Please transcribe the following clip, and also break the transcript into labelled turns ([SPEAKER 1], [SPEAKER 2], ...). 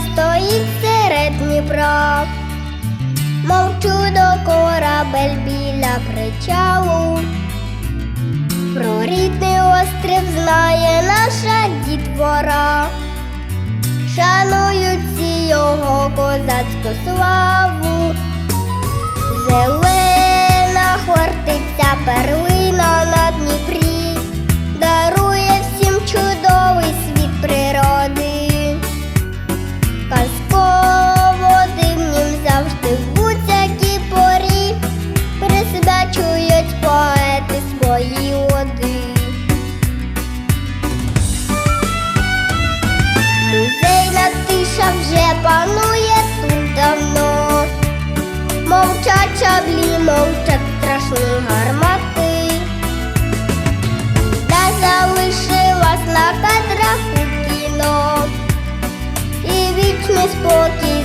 [SPEAKER 1] стоїть серед Дніпра, мов чудо корабель біля причалу. Про рідний острів знає наша дітвора, шанують його козацьку славу. Мовчать страшні гармати. Та залишилась на кадрах у кіно. І вічний спокій